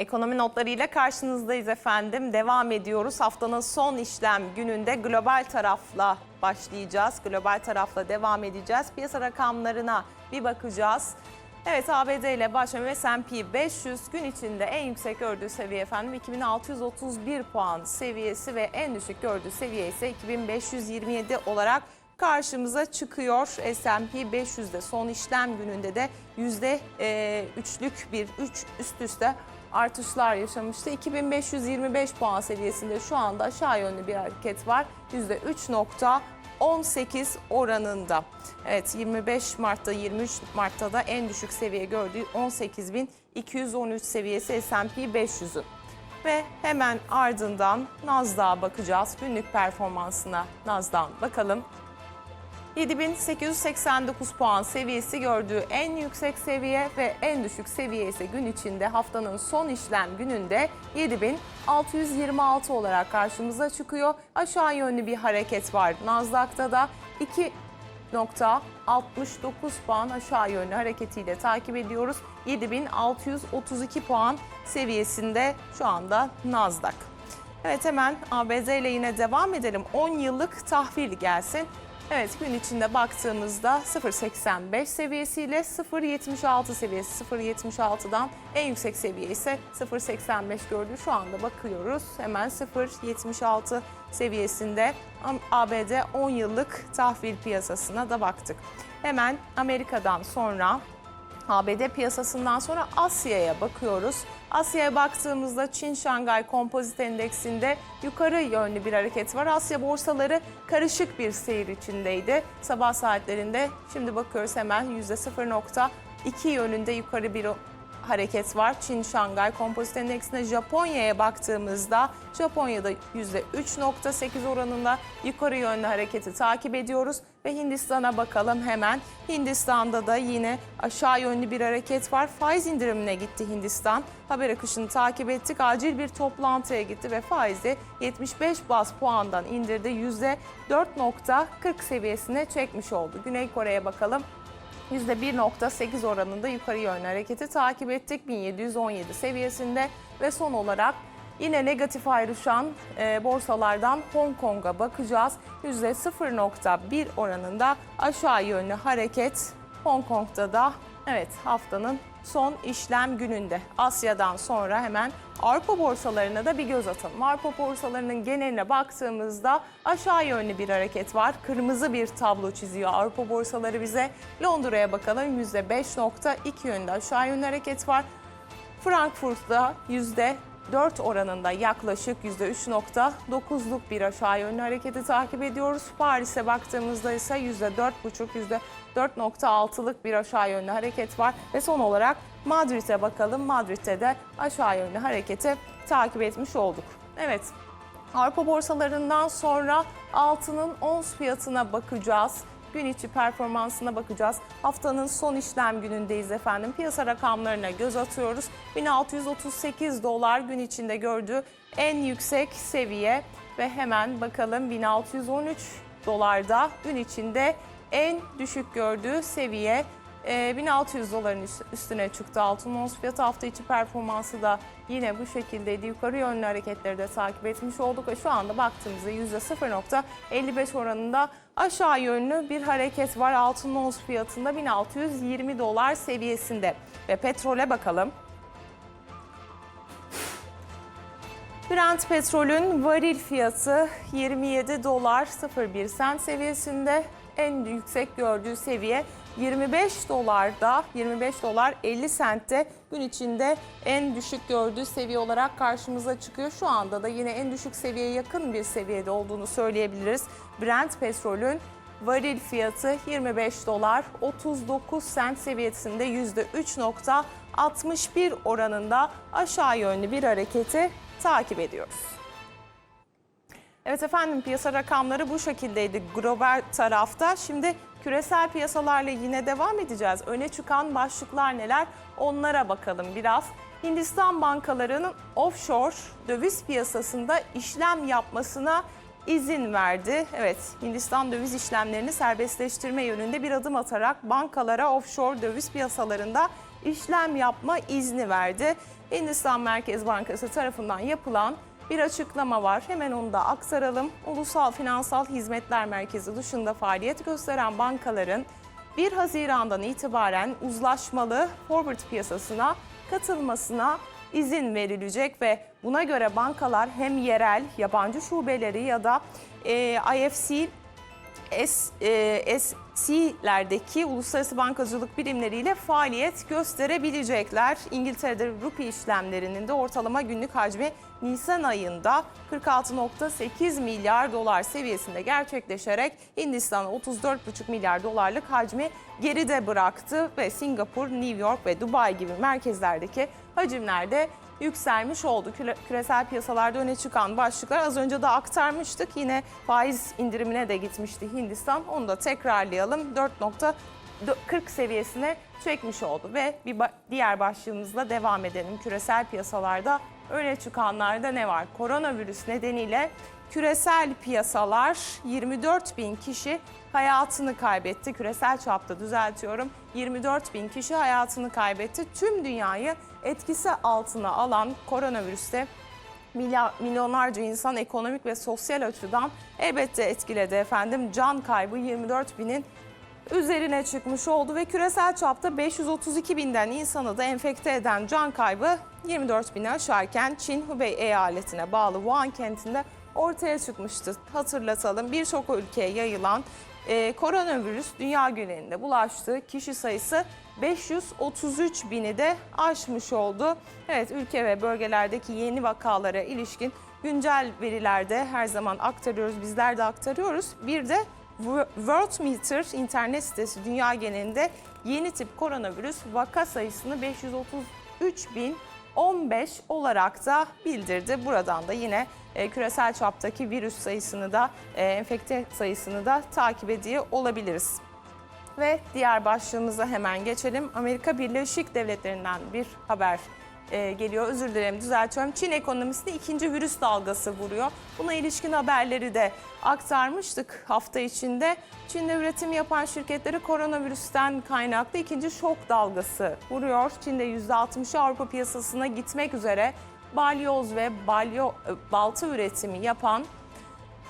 Ekonomi notlarıyla karşınızdayız efendim. Devam ediyoruz. Haftanın son işlem gününde global tarafla başlayacağız. Global tarafla devam edeceğiz. Piyasa rakamlarına bir bakacağız. Evet ABD ile başlayan S&P 500 gün içinde en yüksek gördüğü seviye efendim 2631 puan seviyesi ve en düşük gördüğü seviye ise 2527 olarak karşımıza çıkıyor. S&P 500'de son işlem gününde de %3'lük bir 3 üst üste artışlar yaşamıştı. 2525 puan seviyesinde şu anda aşağı yönlü bir hareket var. %3.18 oranında. Evet 25 Mart'ta 23 Mart'ta da en düşük seviye gördüğü 18.213 seviyesi S&P 500'ün. Ve hemen ardından Nasdaq'a bakacağız. Günlük performansına Nasdaq'ın bakalım. 7889 puan seviyesi gördüğü en yüksek seviye ve en düşük seviye ise gün içinde haftanın son işlem gününde 7626 olarak karşımıza çıkıyor. Aşağı yönlü bir hareket var. Nasdaq'ta da 2.69 puan aşağı yönlü hareketiyle takip ediyoruz. 7632 puan seviyesinde şu anda Nasdaq. Evet hemen ABD ile yine devam edelim. 10 yıllık tahvil gelsin. Evet gün içinde baktığımızda 0.85 seviyesiyle 0.76 seviyesi 0.76'dan en yüksek seviye ise 0.85 gördü. Şu anda bakıyoruz hemen 0.76 seviyesinde ABD 10 yıllık tahvil piyasasına da baktık. Hemen Amerika'dan sonra ABD piyasasından sonra Asya'ya bakıyoruz. Asya'ya baktığımızda Çin Şangay Kompozit Endeksinde yukarı yönlü bir hareket var. Asya borsaları karışık bir seyir içindeydi sabah saatlerinde. Şimdi bakıyoruz hemen %0.2 yönünde yukarı bir hareket var. Çin Şangay Kompozit Endeksinde Japonya'ya baktığımızda Japonya'da %3.8 oranında yukarı yönlü hareketi takip ediyoruz ve Hindistan'a bakalım hemen. Hindistan'da da yine aşağı yönlü bir hareket var. Faiz indirimine gitti Hindistan. Haber akışını takip ettik. Acil bir toplantıya gitti ve faizi 75 bas puandan indirdi. %4.40 seviyesine çekmiş oldu. Güney Kore'ye bakalım. %1.8 oranında yukarı yönlü hareketi takip ettik 1717 seviyesinde ve son olarak yine negatif ayrışan e, borsalardan Hong Kong'a bakacağız. %0.1 oranında aşağı yönlü hareket Hong Kong'da da evet haftanın son işlem gününde. Asya'dan sonra hemen Avrupa borsalarına da bir göz atalım. Avrupa borsalarının geneline baktığımızda aşağı yönlü bir hareket var. Kırmızı bir tablo çiziyor Avrupa borsaları bize. Londra'ya bakalım %5.2 yönünde aşağı yönlü hareket var. Frankfurt'ta %4 oranında yaklaşık %3.9'luk bir aşağı yönlü hareketi takip ediyoruz. Paris'e baktığımızda ise %4.5, %4.6'lık bir aşağı yönlü hareket var. Ve son olarak Madrid'e bakalım. Madrid'de de aşağı yönlü hareketi takip etmiş olduk. Evet, Avrupa borsalarından sonra altının ons fiyatına bakacağız. Gün içi performansına bakacağız. Haftanın son işlem günündeyiz efendim. Piyasa rakamlarına göz atıyoruz. 1638 dolar gün içinde gördüğü en yüksek seviye ve hemen bakalım 1613 dolarda gün içinde en düşük gördüğü seviye e, 1600 doların üstüne çıktı altın ons fiyatı hafta içi performansı da yine bu şekildeydi. Yukarı yönlü hareketleri de takip etmiş olduk ve şu anda baktığımızda %0.55 oranında aşağı yönlü bir hareket var. Altın ons fiyatında 1620 dolar seviyesinde ve petrole bakalım. Brent petrolün varil fiyatı 27 dolar 01 sent seviyesinde en yüksek gördüğü seviye 25 dolarda 25 dolar 50 sentte gün içinde en düşük gördüğü seviye olarak karşımıza çıkıyor. Şu anda da yine en düşük seviyeye yakın bir seviyede olduğunu söyleyebiliriz. Brent petrolün varil fiyatı 25 dolar 39 sent seviyesinde %3.61 oranında aşağı yönlü bir hareketi takip ediyoruz. Evet efendim piyasa rakamları bu şekildeydi global tarafta. Şimdi küresel piyasalarla yine devam edeceğiz. Öne çıkan başlıklar neler onlara bakalım biraz. Hindistan bankalarının offshore döviz piyasasında işlem yapmasına izin verdi. Evet, Hindistan döviz işlemlerini serbestleştirme yönünde bir adım atarak bankalara offshore döviz piyasalarında işlem yapma izni verdi. Hindistan Merkez Bankası tarafından yapılan bir açıklama var. Hemen onu da aktaralım. Ulusal Finansal Hizmetler Merkezi dışında faaliyet gösteren bankaların 1 Haziran'dan itibaren uzlaşmalı forward piyasasına katılmasına izin verilecek ve buna göre bankalar hem yerel yabancı şubeleri ya da e, IFC S, e, SC'lerdeki uluslararası bankacılık birimleriyle faaliyet gösterebilecekler. İngiltere'de rupi işlemlerinin de ortalama günlük hacmi Nisan ayında 46.8 milyar dolar seviyesinde gerçekleşerek Hindistan'a 34,5 milyar dolarlık hacmi geride bıraktı ve Singapur, New York ve Dubai gibi merkezlerdeki hacimlerde yükselmiş oldu. Küre- Küresel piyasalarda öne çıkan başlıklar az önce de aktarmıştık. Yine faiz indirimine de gitmişti Hindistan. Onu da tekrarlayalım. 4.40 seviyesine çekmiş oldu ve bir diğer başlığımızla devam edelim. Küresel piyasalarda öne çıkanlarda ne var? Koronavirüs nedeniyle küresel piyasalar 24 bin kişi hayatını kaybetti. Küresel çapta düzeltiyorum. 24 bin kişi hayatını kaybetti. Tüm dünyayı etkisi altına alan koronavirüste milyonlarca insan ekonomik ve sosyal açıdan elbette etkiledi efendim. Can kaybı 24 binin üzerine çıkmış oldu ve küresel çapta 532 binden insanı da enfekte eden can kaybı 24 bini aşarken Çin Hubei eyaletine bağlı Wuhan kentinde ortaya çıkmıştı. Hatırlatalım birçok ülkeye yayılan e, koronavirüs dünya genelinde bulaştığı kişi sayısı 533 bini de aşmış oldu. Evet ülke ve bölgelerdeki yeni vakalara ilişkin güncel verilerde her zaman aktarıyoruz, bizler de aktarıyoruz. Bir de Worldmeter internet sitesi dünya genelinde yeni tip koronavirüs vaka sayısını 533 bin 15 olarak da bildirdi. Buradan da yine e, küresel çaptaki virüs sayısını da e, enfekte sayısını da takip ediyor olabiliriz. Ve diğer başlığımıza hemen geçelim. Amerika Birleşik Devletleri'nden bir haber e, geliyor. Özür dilerim düzeltiyorum. Çin ekonomisinde ikinci virüs dalgası vuruyor. Buna ilişkin haberleri de aktarmıştık hafta içinde. Çin'de üretim yapan şirketleri koronavirüsten kaynaklı ikinci şok dalgası vuruyor. Çin'de %60'ı Avrupa piyasasına gitmek üzere balyoz ve balyo, e, balta üretimi yapan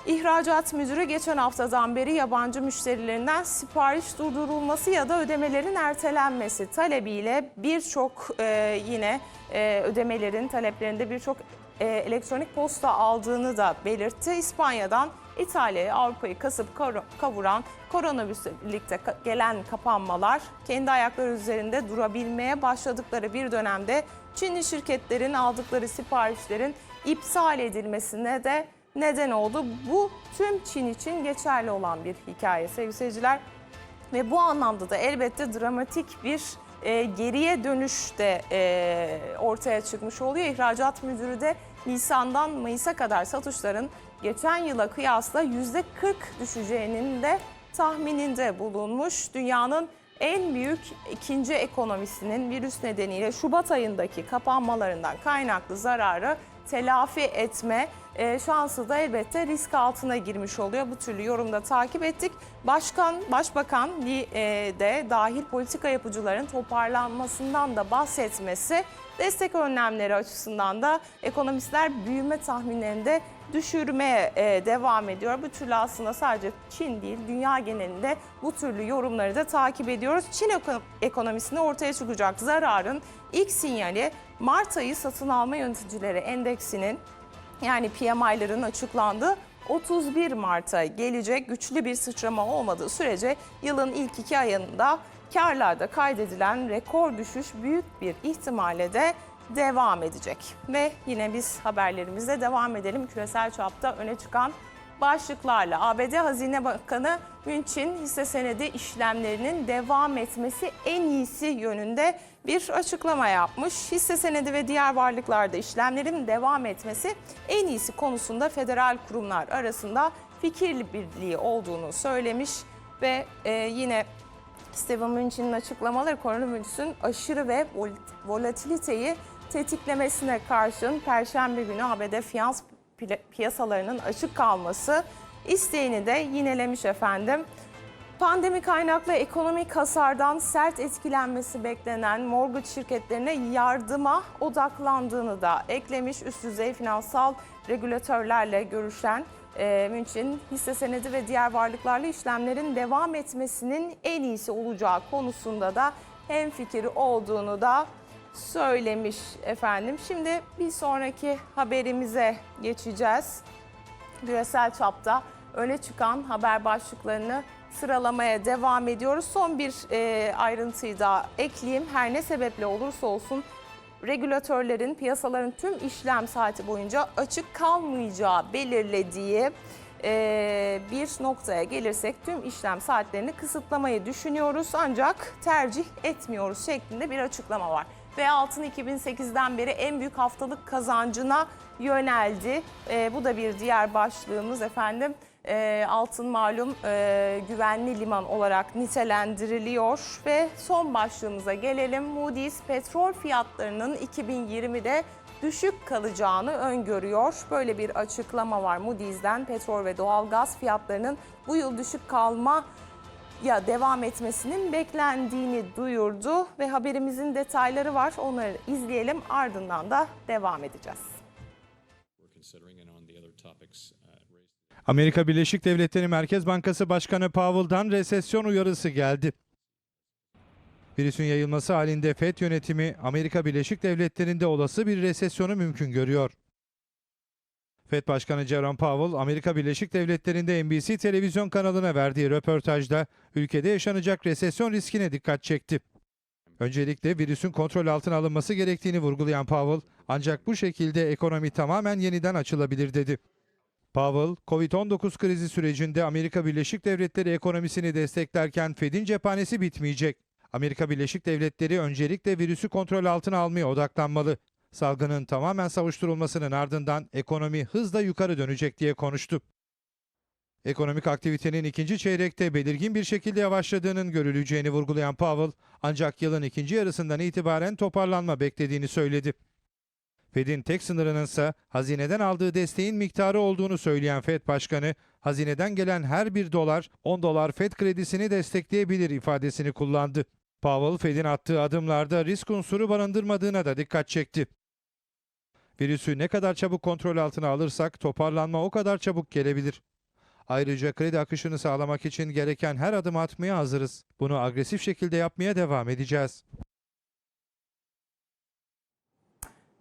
İhracat müdürü geçen haftadan beri yabancı müşterilerinden sipariş durdurulması ya da ödemelerin ertelenmesi talebiyle birçok e, yine e, ödemelerin taleplerinde birçok e, elektronik posta aldığını da belirtti. İspanya'dan İtalya'ya Avrupa'yı kasıp kavuran koronavirüsle birlikte gelen kapanmalar kendi ayakları üzerinde durabilmeye başladıkları bir dönemde Çinli şirketlerin aldıkları siparişlerin iptal edilmesine de neden oldu. Bu tüm Çin için geçerli olan bir hikaye sevgili seyirciler. Ve bu anlamda da elbette dramatik bir e, geriye dönüş de e, ortaya çıkmış oluyor. İhracat müdürü de Nisan'dan Mayıs'a kadar satışların geçen yıla kıyasla %40 düşeceğinin de tahmininde bulunmuş. Dünyanın en büyük ikinci ekonomisinin virüs nedeniyle Şubat ayındaki kapanmalarından kaynaklı zararı telafi etme e, şansı da elbette risk altına girmiş oluyor. Bu türlü yorumda takip ettik. Başkan, Başbakan e, de dahil politika yapıcıların toparlanmasından da bahsetmesi destek önlemleri açısından da ekonomistler büyüme tahminlerinde düşürmeye e, devam ediyor. Bu türlü aslında sadece Çin değil dünya genelinde bu türlü yorumları da takip ediyoruz. Çin eko- ekonomisinde ortaya çıkacak zararın ilk sinyali Mart ayı satın alma yöneticileri endeksinin yani PMI'ların açıklandığı 31 Mart'a gelecek güçlü bir sıçrama olmadığı sürece yılın ilk iki ayında karlarda kaydedilen rekor düşüş büyük bir ihtimalle de devam edecek. Ve yine biz haberlerimize devam edelim. Küresel çapta öne çıkan başlıklarla ABD Hazine Bakanı Münch'in hisse senedi işlemlerinin devam etmesi en iyisi yönünde bir açıklama yapmış. Hisse senedi ve diğer varlıklarda işlemlerin devam etmesi en iyisi konusunda federal kurumlar arasında fikir birliği olduğunu söylemiş ve e, yine Steven Mnuchin'in açıklamaları koronavirüsün aşırı ve vol- volatiliteyi tetiklemesine karşın Perşembe günü ABD finans pi- piyasalarının açık kalması isteğini de yinelemiş efendim. Pandemi kaynaklı ekonomik hasardan sert etkilenmesi beklenen mortgage şirketlerine yardıma odaklandığını da eklemiş. Üst düzey finansal regülatörlerle görüşen e, München hisse senedi ve diğer varlıklarla işlemlerin devam etmesinin en iyisi olacağı konusunda da hemfikir olduğunu da söylemiş efendim. Şimdi bir sonraki haberimize geçeceğiz küresel çapta öne çıkan haber başlıklarını sıralamaya devam ediyoruz. Son bir e, ayrıntıyı da ekleyeyim. Her ne sebeple olursa olsun regülatörlerin piyasaların tüm işlem saati boyunca açık kalmayacağı belirlediği e, bir noktaya gelirsek tüm işlem saatlerini kısıtlamayı düşünüyoruz ancak tercih etmiyoruz şeklinde bir açıklama var. Ve altın 2008'den beri en büyük haftalık kazancına yöneldi. E, bu da bir diğer başlığımız efendim. E, altın malum e, güvenli liman olarak nitelendiriliyor ve son başlığımıza gelelim. Moody's petrol fiyatlarının 2020'de düşük kalacağını öngörüyor. Böyle bir açıklama var Moody's'den petrol ve doğalgaz fiyatlarının bu yıl düşük kalma ya devam etmesinin beklendiğini duyurdu ve haberimizin detayları var. Onları izleyelim ardından da devam edeceğiz. Amerika Birleşik Devletleri Merkez Bankası Başkanı Powell'dan resesyon uyarısı geldi. Virüsün yayılması halinde FED yönetimi Amerika Birleşik Devletleri'nde olası bir resesyonu mümkün görüyor. FED Başkanı Jerome Powell, Amerika Birleşik Devletleri'nde NBC televizyon kanalına verdiği röportajda ülkede yaşanacak resesyon riskine dikkat çekti. Öncelikle virüsün kontrol altına alınması gerektiğini vurgulayan Powell, ancak bu şekilde ekonomi tamamen yeniden açılabilir dedi. Powell, Covid-19 krizi sürecinde Amerika Birleşik Devletleri ekonomisini desteklerken Fed'in cephanesi bitmeyecek. Amerika Birleşik Devletleri öncelikle virüsü kontrol altına almaya odaklanmalı. Salgının tamamen savuşturulmasının ardından ekonomi hızla yukarı dönecek diye konuştu. Ekonomik aktivitenin ikinci çeyrekte belirgin bir şekilde yavaşladığının görüleceğini vurgulayan Powell, ancak yılın ikinci yarısından itibaren toparlanma beklediğini söyledi. Fed'in tek sınırının ise hazineden aldığı desteğin miktarı olduğunu söyleyen Fed Başkanı, hazineden gelen her bir dolar 10 dolar Fed kredisini destekleyebilir ifadesini kullandı. Powell, Fed'in attığı adımlarda risk unsuru barındırmadığına da dikkat çekti. Virüsü ne kadar çabuk kontrol altına alırsak toparlanma o kadar çabuk gelebilir. Ayrıca kredi akışını sağlamak için gereken her adım atmaya hazırız. Bunu agresif şekilde yapmaya devam edeceğiz.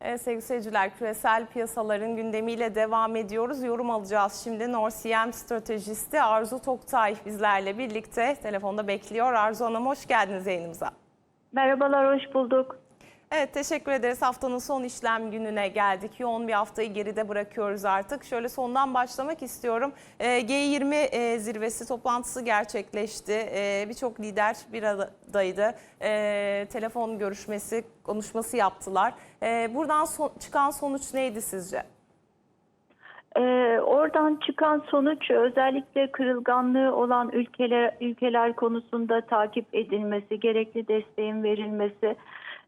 Evet sevgili seyirciler küresel piyasaların gündemiyle devam ediyoruz. Yorum alacağız şimdi. Norsiyem stratejisti Arzu Toktay bizlerle birlikte telefonda bekliyor. Arzu Hanım hoş geldiniz yayınımıza. Merhabalar, hoş bulduk. Evet teşekkür ederiz. Haftanın son işlem gününe geldik. Yoğun bir haftayı geride bırakıyoruz artık. Şöyle sondan başlamak istiyorum. Ee, G20 e, zirvesi toplantısı gerçekleşti. Ee, Birçok lider bir aradaydı. Ee, Telefon görüşmesi, konuşması yaptılar. Buradan çıkan sonuç neydi sizce? Oradan çıkan sonuç özellikle kırılganlığı olan ülkeler ülkeler konusunda takip edilmesi, gerekli desteğin verilmesi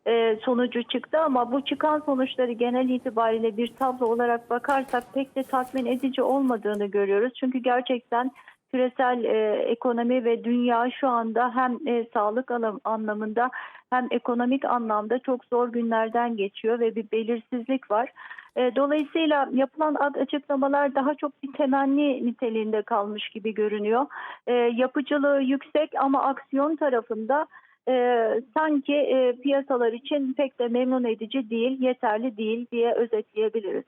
e, sonucu çıktı ama bu çıkan sonuçları genel itibariyle bir tablo olarak bakarsak pek de tatmin edici olmadığını görüyoruz. Çünkü gerçekten küresel e, ekonomi ve dünya şu anda hem e, sağlık anlam- anlamında hem ekonomik anlamda çok zor günlerden geçiyor ve bir belirsizlik var. E, Dolayısıyla yapılan açıklamalar daha çok bir temenni niteliğinde kalmış gibi görünüyor. E, yapıcılığı yüksek ama aksiyon tarafında e, sanki e, piyasalar için pek de memnun edici değil, yeterli değil diye özetleyebiliriz.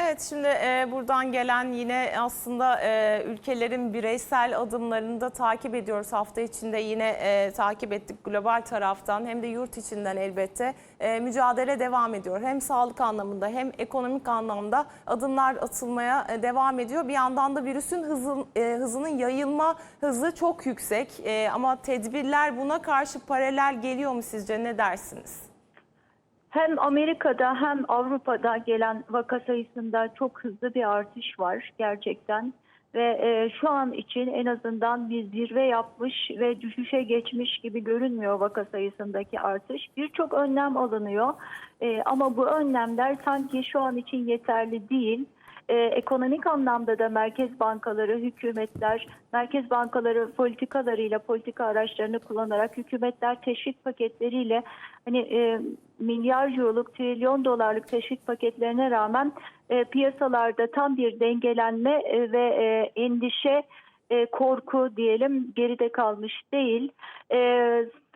Evet şimdi e, buradan gelen yine aslında e, ülkelerin bireysel adımlarını da takip ediyoruz. Hafta içinde yine e, takip ettik global taraftan hem de yurt içinden elbette e, mücadele devam ediyor. Hem sağlık anlamında hem ekonomik anlamda adımlar atılmaya e, devam ediyor. Bir yandan da virüsün hızı, e, hızının yayılma hızı çok yüksek E, ama tedbirler buna karşı paralel geliyor mu sizce ne dersiniz? Hem Amerika'da hem Avrupa'da gelen vaka sayısında çok hızlı bir artış var gerçekten. Ve e, şu an için en azından bir zirve yapmış ve düşüşe geçmiş gibi görünmüyor vaka sayısındaki artış. Birçok önlem alınıyor E, ama bu önlemler sanki şu an için yeterli değil. E, ekonomik anlamda da merkez bankaları, hükümetler, merkez bankaları politikalarıyla, politika araçlarını kullanarak hükümetler teşvik paketleriyle hani e, milyar euroluk, trilyon dolarlık teşvik paketlerine rağmen e, piyasalarda tam bir dengelenme e, ve e, endişe e, korku diyelim geride kalmış değil. E,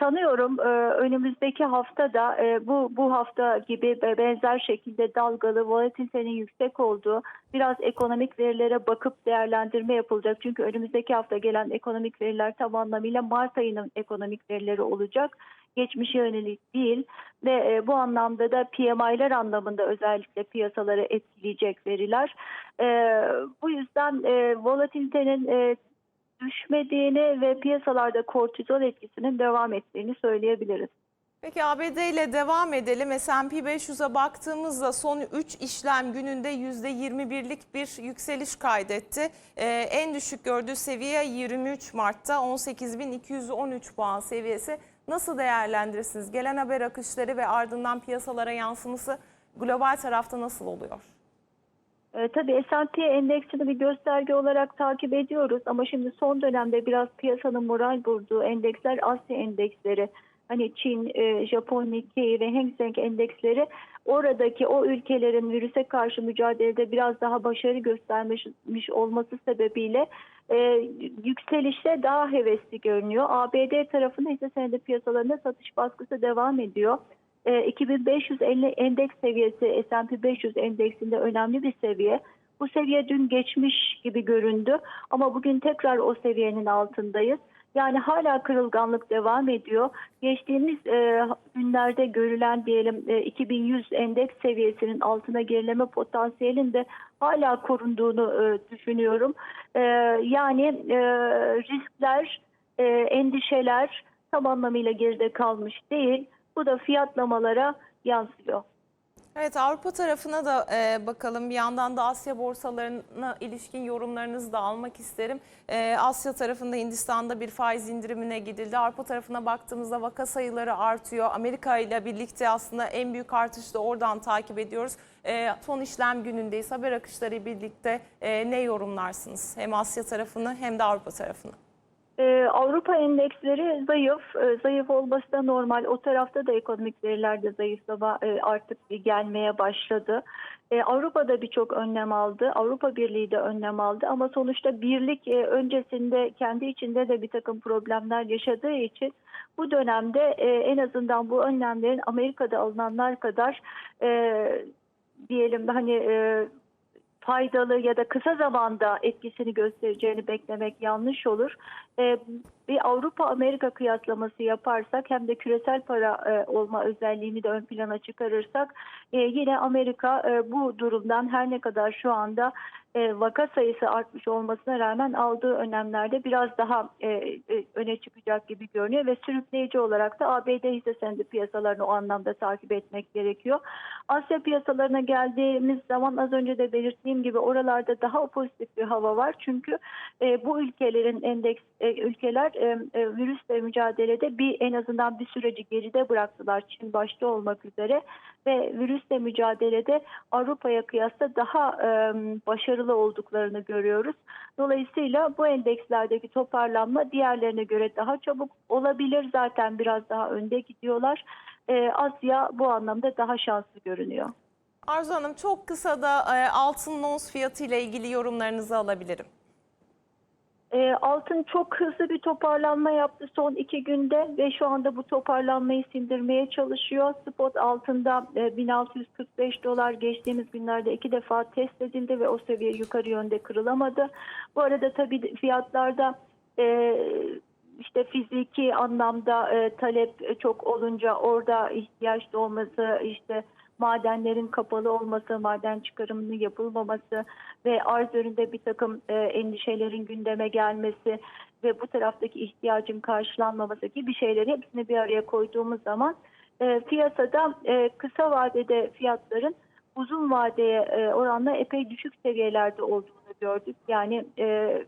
sanıyorum e, önümüzdeki hafta da e, bu bu hafta gibi be- benzer şekilde dalgalı volatilitenin yüksek olduğu biraz ekonomik verilere bakıp değerlendirme yapılacak. Çünkü önümüzdeki hafta gelen ekonomik veriler tam anlamıyla Mart ayının ekonomik verileri olacak. Geçmişe yönelik değil ve e, bu anlamda da PMI'ler anlamında özellikle piyasaları etkileyecek veriler. E, bu yüzden e, volatilitenin e, düşmediğini ve piyasalarda kortizol etkisinin devam ettiğini söyleyebiliriz. Peki ABD ile devam edelim. S&P 500'e baktığımızda son 3 işlem gününde %21'lik bir yükseliş kaydetti. Ee, en düşük gördüğü seviye 23 Mart'ta 18.213 puan seviyesi. Nasıl değerlendirirsiniz? Gelen haber akışları ve ardından piyasalara yansıması global tarafta nasıl oluyor? E, tabii S&P endeksini bir gösterge olarak takip ediyoruz ama şimdi son dönemde biraz piyasanın moral vurduğu endeksler Asya endeksleri. Hani Çin, e, Japon Nikkei ve Hang Seng endeksleri oradaki o ülkelerin virüse karşı mücadelede biraz daha başarı göstermiş olması sebebiyle e, yükselişte daha hevesli görünüyor. ABD tarafında ise senede piyasalarında satış baskısı devam ediyor. E, 2550 endeks seviyesi S&P 500 endeksinde önemli bir seviye. Bu seviye dün geçmiş gibi göründü ama bugün tekrar o seviyenin altındayız. Yani hala kırılganlık devam ediyor. Geçtiğimiz e, günlerde görülen diyelim e, 2100 endeks seviyesinin altına gerileme potansiyelin de hala korunduğunu e, düşünüyorum. E, yani e, riskler, e, endişeler tam anlamıyla geride kalmış değil. Bu da fiyatlamalara yansıyor. Evet Avrupa tarafına da e, bakalım. Bir yandan da Asya borsalarına ilişkin yorumlarınızı da almak isterim. E, Asya tarafında Hindistan'da bir faiz indirimine gidildi. Avrupa tarafına baktığımızda vaka sayıları artıyor. Amerika ile birlikte aslında en büyük artışı da oradan takip ediyoruz. E, son işlem günündeyiz. Haber akışları birlikte e, ne yorumlarsınız? Hem Asya tarafını hem de Avrupa tarafını. Ee, Avrupa endeksleri zayıf. Ee, zayıf olması da normal. O tarafta da ekonomik veriler de zayıflama e, artık gelmeye başladı. Ee, Avrupa'da birçok önlem aldı. Avrupa Birliği de önlem aldı. Ama sonuçta birlik e, öncesinde kendi içinde de bir takım problemler yaşadığı için bu dönemde e, en azından bu önlemlerin Amerika'da alınanlar kadar e, diyelim hani e, faydalı ya da kısa zamanda etkisini göstereceğini beklemek yanlış olur. Ee, bir Avrupa-Amerika kıyaslaması yaparsak hem de küresel para e, olma özelliğini de ön plana çıkarırsak e, yine Amerika e, bu durumdan her ne kadar şu anda e, vaka sayısı artmış olmasına rağmen aldığı önlemlerde biraz daha e, e, öne çıkacak gibi görünüyor ve sürükleyici olarak da ABD hisse senedi piyasalarını o anlamda takip etmek gerekiyor. Asya piyasalarına geldiğimiz zaman az önce de belirttiğim gibi oralarda daha pozitif bir hava var. Çünkü bu ülkelerin endeks ülkeler e, virüsle mücadelede bir en azından bir süreci geride bıraktılar Çin başta olmak üzere ve virüsle mücadelede Avrupa'ya kıyasla daha başarılı olduklarını görüyoruz. Dolayısıyla bu endekslerdeki toparlanma diğerlerine göre daha çabuk olabilir. Zaten biraz daha önde gidiyorlar. Asya bu anlamda daha şanslı görünüyor. Arzu Hanım çok kısa da altın ons fiyatı ile ilgili yorumlarınızı alabilirim. E, altın çok hızlı bir toparlanma yaptı son iki günde ve şu anda bu toparlanmayı sindirmeye çalışıyor. Spot altında e, 1645 dolar geçtiğimiz günlerde iki defa test edildi ve o seviye yukarı yönde kırılamadı. Bu arada tabii fiyatlarda e, işte fiziki anlamda e, talep çok olunca orada ihtiyaç doğması işte madenlerin kapalı olması, maden çıkarımının yapılmaması ve arz önünde bir takım e, endişelerin gündeme gelmesi ve bu taraftaki ihtiyacın karşılanmaması gibi şeyleri hepsini bir araya koyduğumuz zaman e, piyasada e, kısa vadede fiyatların uzun vadeye e, oranla epey düşük seviyelerde olduğunu gördük. Yani e,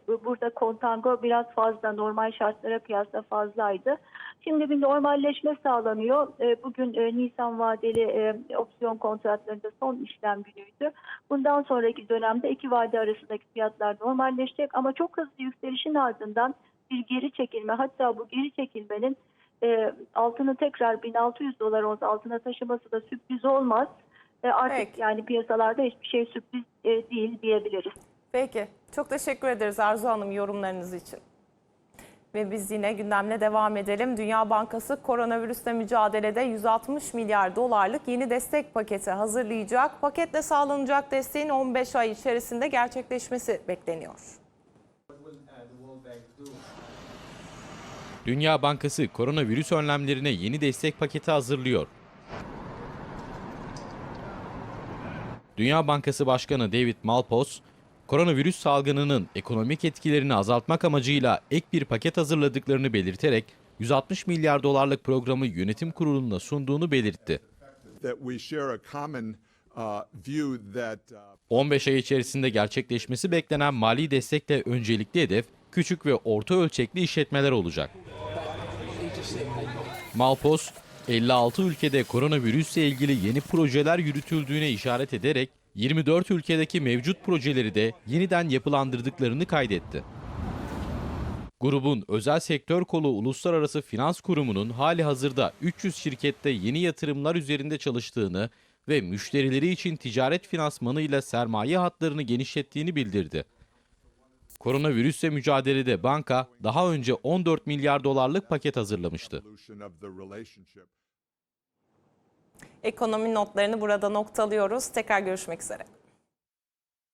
bu- burada kontango biraz fazla normal şartlara kıyasla fazlaydı. Şimdi bir normalleşme sağlanıyor. E, bugün e, Nisan vadeli e, opsiyon kontratlarında son işlem günüydü. Bundan sonraki dönemde iki vade arasındaki fiyatlar normalleşecek ama çok hızlı yükselişin ardından bir geri çekilme hatta bu geri çekilmenin e, altını tekrar 1600 dolar olsa altına taşıması da sürpriz olmaz. E, artık Peki. yani piyasalarda hiçbir şey sürpriz e, değil diyebiliriz. Peki. Çok teşekkür ederiz Arzu Hanım yorumlarınız için. Ve biz yine gündemle devam edelim. Dünya Bankası koronavirüsle mücadelede 160 milyar dolarlık yeni destek paketi hazırlayacak. Paketle sağlanacak desteğin 15 ay içerisinde gerçekleşmesi bekleniyor. Dünya Bankası koronavirüs önlemlerine yeni destek paketi hazırlıyor. Dünya Bankası Başkanı David Malpass, koronavirüs salgınının ekonomik etkilerini azaltmak amacıyla ek bir paket hazırladıklarını belirterek 160 milyar dolarlık programı yönetim kuruluna sunduğunu belirtti. that we share a common uh, view that uh, 15 ay içerisinde gerçekleşmesi beklenen mali destekle öncelikli hedef küçük ve orta ölçekli işletmeler olacak. Malpos, 56 ülkede koronavirüsle ilgili yeni projeler yürütüldüğüne işaret ederek 24 ülkedeki mevcut projeleri de yeniden yapılandırdıklarını kaydetti. Grubun özel sektör kolu Uluslararası Finans Kurumu'nun hali hazırda 300 şirkette yeni yatırımlar üzerinde çalıştığını ve müşterileri için ticaret finansmanı ile sermaye hatlarını genişlettiğini bildirdi. Koronavirüsle mücadelede banka daha önce 14 milyar dolarlık paket hazırlamıştı. Ekonomi notlarını burada noktalıyoruz. Tekrar görüşmek üzere.